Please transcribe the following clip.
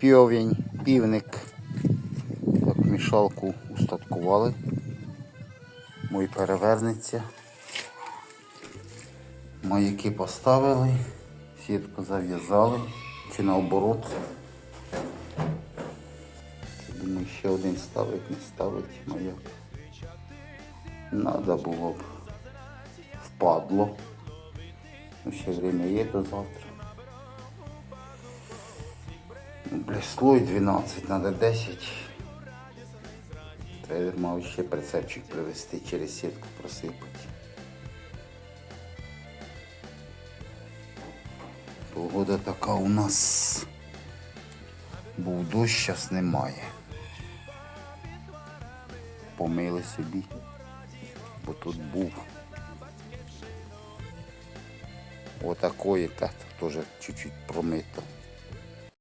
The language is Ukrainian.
півень, півник. Так, мішалку устаткували. Мой перевернеться. Маяки поставили, сітку зав'язали, чи наоборот. Думаю, ще один ставить, не ставить маяк. Надо було б. Впадло. Ну, ще время є до завтра. Бля, слой 12, надо 10. Треба, мав ще прицепчик привезти через сітку просипати. Погода така у нас. Був дощ, зараз немає. Помили собі, бо тут був. Отакої, та теж чуть-чуть промито.